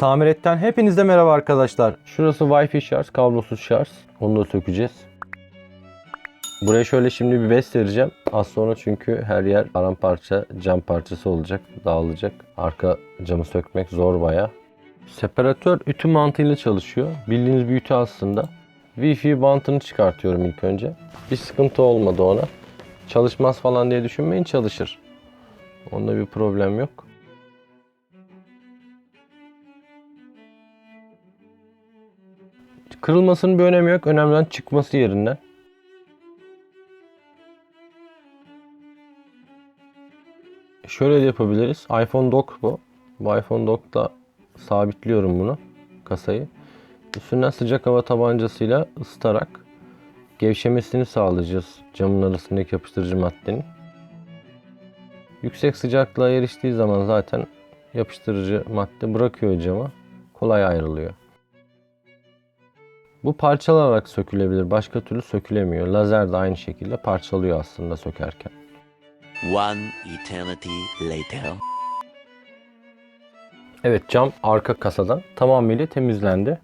Tamiretten hepinize merhaba arkadaşlar. Şurası Wi-Fi şarj, kablosuz şarj. Onu da sökeceğiz. Buraya şöyle şimdi bir bez vereceğim. Az sonra çünkü her yer paramparça, cam parçası olacak, dağılacak. Arka camı sökmek zor baya. Separatör ütü mantığıyla çalışıyor. Bildiğiniz bir ütü aslında. Wi-Fi bantını çıkartıyorum ilk önce. Bir sıkıntı olmadı ona. Çalışmaz falan diye düşünmeyin çalışır. Onda bir problem yok. Kırılmasının bir önemi yok. Önemli olan çıkması yerinden. Şöyle de yapabiliriz. iPhone dock bu. Bu iPhone dock'la sabitliyorum bunu. Kasayı. Üstünden sıcak hava tabancasıyla ısıtarak gevşemesini sağlayacağız camın arasındaki yapıştırıcı maddenin. Yüksek sıcaklığa eriştiği zaman zaten yapıştırıcı madde bırakıyor cama. Kolay ayrılıyor. Bu parçalanarak sökülebilir. Başka türlü sökülemiyor. Lazer de aynı şekilde parçalıyor aslında sökerken. One eternity later. Evet cam arka kasadan tamamıyla temizlendi.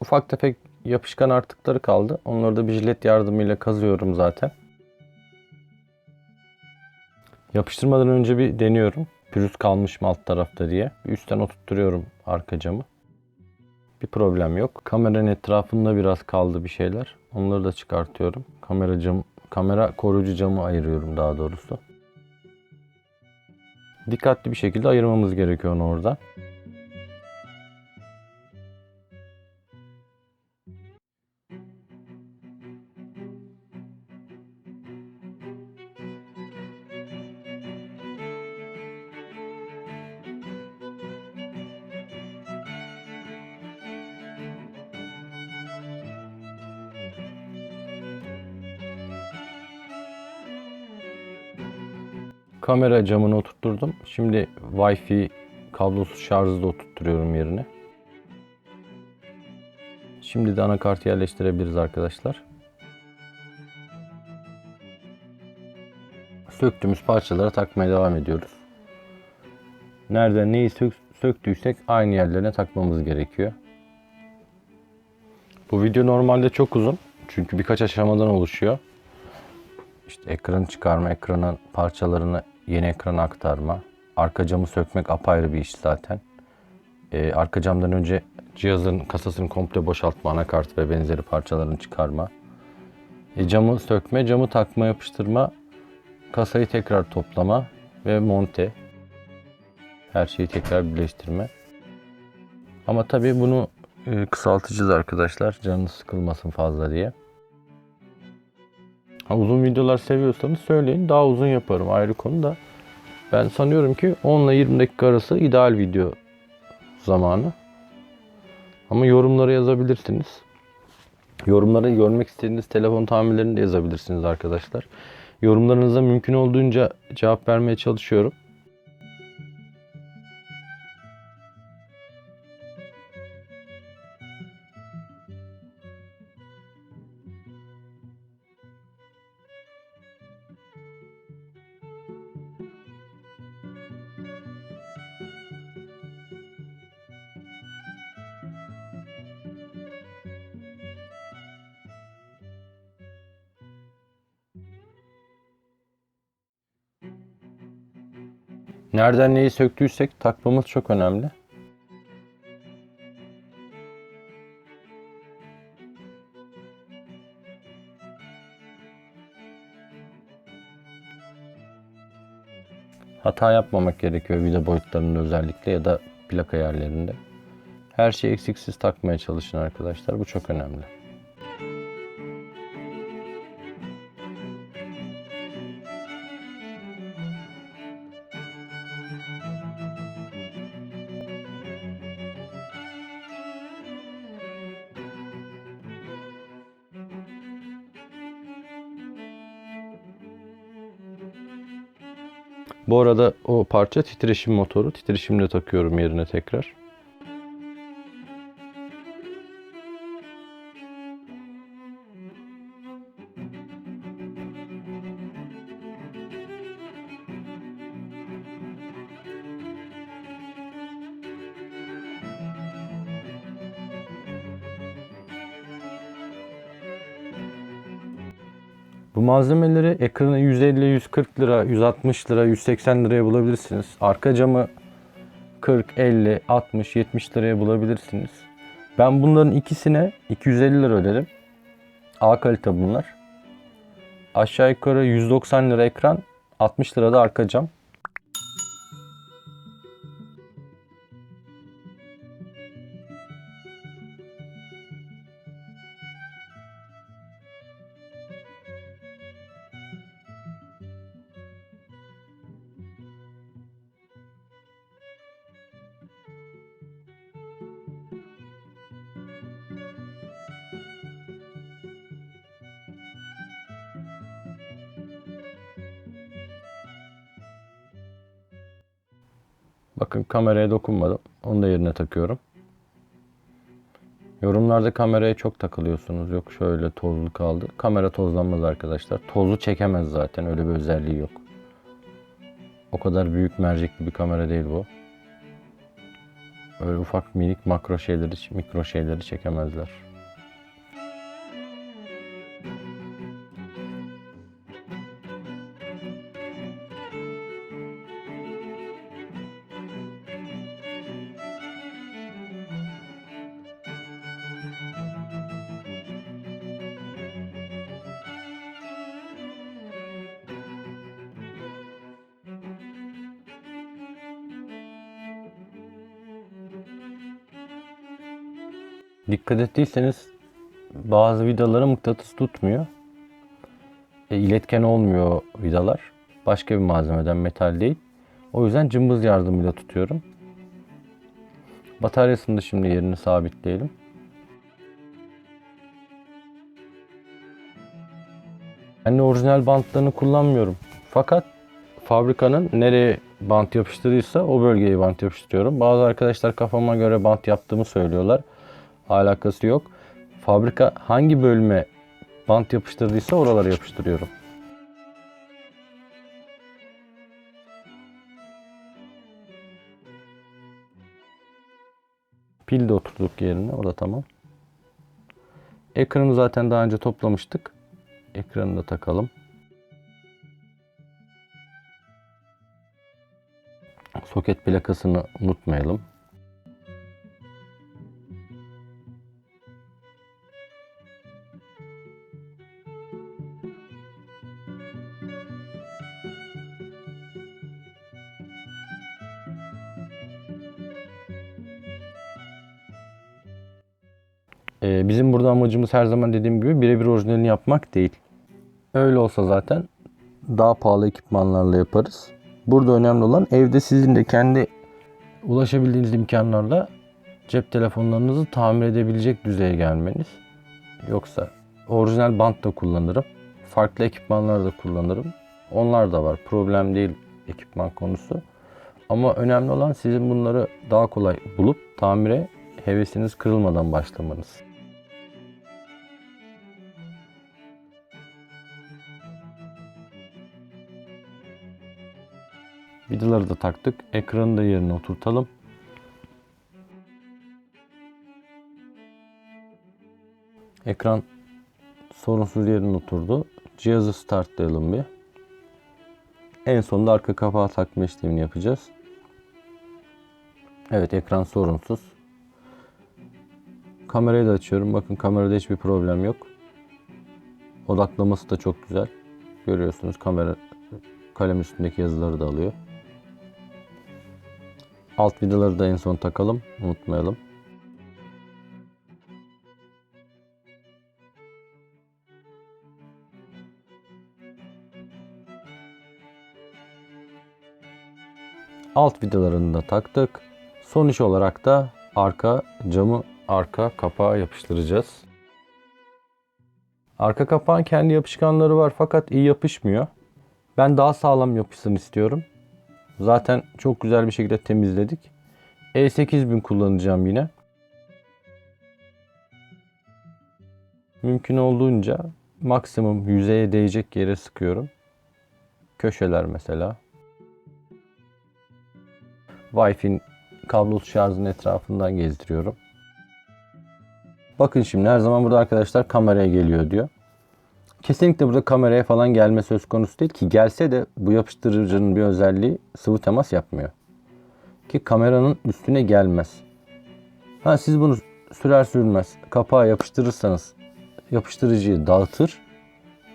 Ufak tefek yapışkan artıkları kaldı. Onları da bir jilet yardımıyla kazıyorum zaten. Yapıştırmadan önce bir deniyorum. Pürüz kalmış mı alt tarafta diye. Üstten oturtturuyorum arka camı. Bir problem yok. Kameranın etrafında biraz kaldı bir şeyler. Onları da çıkartıyorum. Kamera cam, kamera koruyucu camı ayırıyorum daha doğrusu. Dikkatli bir şekilde ayırmamız gerekiyor onu oradan. Kamera camını oturtturdum. Şimdi Wi-Fi kablosuz şarjı da oturtturuyorum yerine. Şimdi de anakartı yerleştirebiliriz arkadaşlar. Söktüğümüz parçalara takmaya devam ediyoruz. Nereden neyi sök, söktüysek aynı yerlerine takmamız gerekiyor. Bu video normalde çok uzun. Çünkü birkaç aşamadan oluşuyor. İşte ekranı çıkarma, ekranın parçalarını yeni ekrana aktarma. Arka camı sökmek apayrı bir iş zaten. Ee, arka camdan önce cihazın kasasını komple boşaltma, anakart ve benzeri parçalarını çıkarma. E, camı sökme, camı takma, yapıştırma, kasayı tekrar toplama ve monte. Her şeyi tekrar birleştirme. Ama tabii bunu e, kısaltacağız arkadaşlar. Canınız sıkılmasın fazla diye. Ha, uzun videolar seviyorsanız söyleyin. Daha uzun yaparım ayrı konu da. Ben sanıyorum ki 10 ile 20 dakika arası ideal video zamanı. Ama yorumlara yazabilirsiniz. Yorumlara görmek istediğiniz telefon tamirlerini de yazabilirsiniz arkadaşlar. Yorumlarınıza mümkün olduğunca cevap vermeye çalışıyorum. Nereden neyi söktüysek takmamız çok önemli. Hata yapmamak gerekiyor vida boyutlarında özellikle ya da plaka yerlerinde. Her şeyi eksiksiz takmaya çalışın arkadaşlar. Bu çok önemli. Bu arada o parça titreşim motoru. Titreşimle takıyorum yerine tekrar. Malzemeleri ekrana 150, 140 lira, 160 lira, 180 liraya bulabilirsiniz. Arka camı 40, 50, 60, 70 liraya bulabilirsiniz. Ben bunların ikisine 250 lira ödedim. A kalite bunlar. Aşağı yukarı 190 lira ekran, 60 lira da arka cam. Bakın kameraya dokunmadım. Onu da yerine takıyorum. Yorumlarda kameraya çok takılıyorsunuz. Yok şöyle tozlu kaldı. Kamera tozlanmaz arkadaşlar. Tozu çekemez zaten. Öyle bir özelliği yok. O kadar büyük mercekli bir kamera değil bu. Öyle ufak minik makro şeyleri, mikro şeyleri çekemezler. Dikkat ettiyseniz bazı vidalara mıknatıs tutmuyor. E, iletken olmuyor vidalar. Başka bir malzemeden metal değil. O yüzden cımbız yardımıyla tutuyorum. Bataryasını da şimdi yerini sabitleyelim. Ben de orijinal bantlarını kullanmıyorum. Fakat fabrikanın nereye bant yapıştırdıysa o bölgeye bant yapıştırıyorum. Bazı arkadaşlar kafama göre bant yaptığımı söylüyorlar. Alakası yok. Fabrika hangi bölüme bant yapıştırdıysa oralara yapıştırıyorum. Pil de oturduk yerine. O da tamam. Ekranı zaten daha önce toplamıştık. Ekranı da takalım. Soket plakasını unutmayalım. Ee, bizim burada amacımız her zaman dediğim gibi birebir orijinalini yapmak değil. Öyle olsa zaten daha pahalı ekipmanlarla yaparız. Burada önemli olan evde sizin de kendi ulaşabildiğiniz imkanlarla cep telefonlarınızı tamir edebilecek düzeye gelmeniz. Yoksa orijinal bant da kullanırım. Farklı ekipmanlar da kullanırım. Onlar da var. Problem değil ekipman konusu. Ama önemli olan sizin bunları daha kolay bulup tamire hevesiniz kırılmadan başlamanız. Vidaları da taktık. Ekranı da yerine oturtalım. Ekran sorunsuz yerine oturdu. Cihazı startlayalım bir. En sonunda arka kapağı takma işlemini yapacağız. Evet ekran sorunsuz. Kamerayı da açıyorum. Bakın kamerada hiçbir problem yok. Odaklaması da çok güzel. Görüyorsunuz kamera kalem üstündeki yazıları da alıyor. Alt vidaları da en son takalım. Unutmayalım. Alt vidalarını da taktık. Son iş olarak da arka camı arka kapağa yapıştıracağız. Arka kapağın kendi yapışkanları var fakat iyi yapışmıyor. Ben daha sağlam yapışsın istiyorum. Zaten çok güzel bir şekilde temizledik. E8000 kullanacağım yine. Mümkün olduğunca maksimum yüzeye değecek yere sıkıyorum. Köşeler mesela. Wi-Fi'nin kablosuz şarjın etrafından gezdiriyorum. Bakın şimdi her zaman burada arkadaşlar kameraya geliyor diyor. Kesinlikle burada kameraya falan gelme söz konusu değil ki gelse de bu yapıştırıcının bir özelliği sıvı temas yapmıyor. Ki kameranın üstüne gelmez. Ha siz bunu sürer sürmez kapağa yapıştırırsanız yapıştırıcıyı dağıtır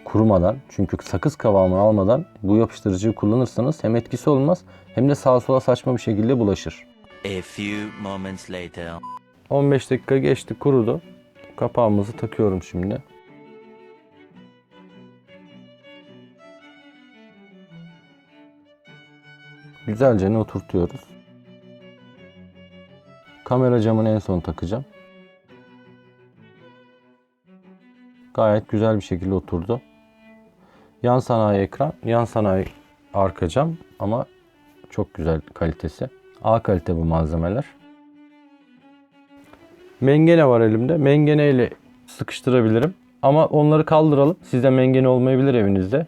kurumadan çünkü sakız kıvamını almadan bu yapıştırıcıyı kullanırsanız hem etkisi olmaz hem de sağa sola saçma bir şekilde bulaşır. A few moments later. 15 dakika geçti kurudu. Kapağımızı takıyorum şimdi. Güzelce ne oturtuyoruz. Kamera camını en son takacağım. Gayet güzel bir şekilde oturdu. Yan sanayi ekran, yan sanayi arka cam ama çok güzel kalitesi. A kalite bu malzemeler. Mengene var elimde. Mengene ile sıkıştırabilirim. Ama onları kaldıralım. Sizde mengene olmayabilir evinizde.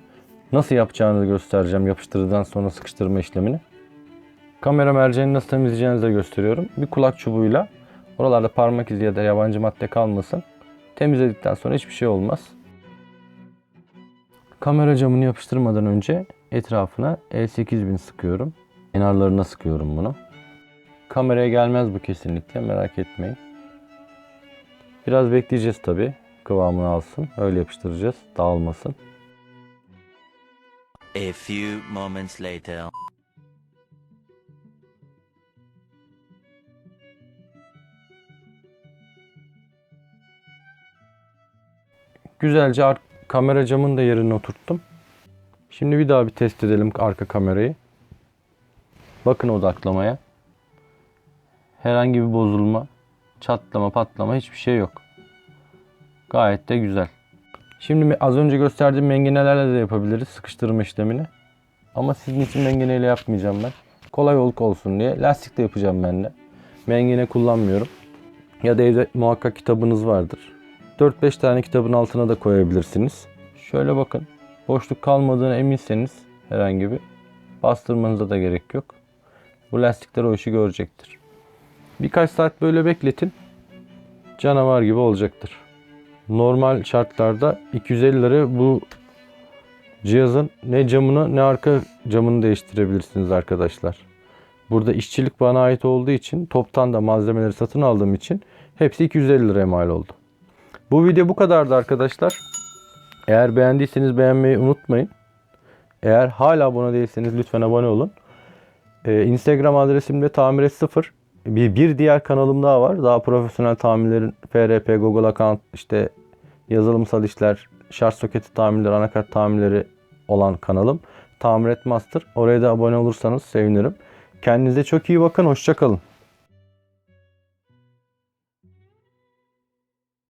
Nasıl yapacağınızı göstereceğim yapıştırdıktan sonra sıkıştırma işlemini. Kamera merceğini nasıl temizleyeceğinizi de gösteriyorum. Bir kulak çubuğuyla oralarda parmak izi ya da yabancı madde kalmasın. Temizledikten sonra hiçbir şey olmaz. Kamera camını yapıştırmadan önce etrafına L8000 sıkıyorum. Kenarlarına sıkıyorum bunu. Kameraya gelmez bu kesinlikle merak etmeyin. Biraz bekleyeceğiz tabi kıvamını alsın. Öyle yapıştıracağız dağılmasın. A few moments later. Güzelce ar- kamera camın da yerine oturttum. Şimdi bir daha bir test edelim arka kamerayı. Bakın odaklamaya. Herhangi bir bozulma, çatlama, patlama hiçbir şey yok. Gayet de güzel. Şimdi az önce gösterdiğim mengenelerle de yapabiliriz sıkıştırma işlemini. Ama sizin için mengeneyle yapmayacağım ben. Kolay oluk olsun diye. Lastikle yapacağım ben de. Mengene kullanmıyorum. Ya da evde muhakkak kitabınız vardır. 4-5 tane kitabın altına da koyabilirsiniz. Şöyle bakın. Boşluk kalmadığına eminseniz herhangi bir bastırmanıza da gerek yok. Bu lastikler o işi görecektir. Birkaç saat böyle bekletin. Canavar gibi olacaktır. Normal şartlarda 250 lira bu cihazın ne camını ne arka camını değiştirebilirsiniz arkadaşlar. Burada işçilik bana ait olduğu için toptan da malzemeleri satın aldığım için hepsi 250 liraya mal oldu. Bu video bu kadardı arkadaşlar. Eğer beğendiyseniz beğenmeyi unutmayın. Eğer hala abone değilseniz lütfen abone olun. Ee, Instagram adresim de tamire 0. Bir, bir diğer kanalım daha var. Daha profesyonel tamirlerin FRP, Google Account, işte yazılımsal işler, şarj soketi tamirleri, anakart tamirleri olan kanalım. Tamiret Master. Oraya da abone olursanız sevinirim. Kendinize çok iyi bakın. Hoşçakalın.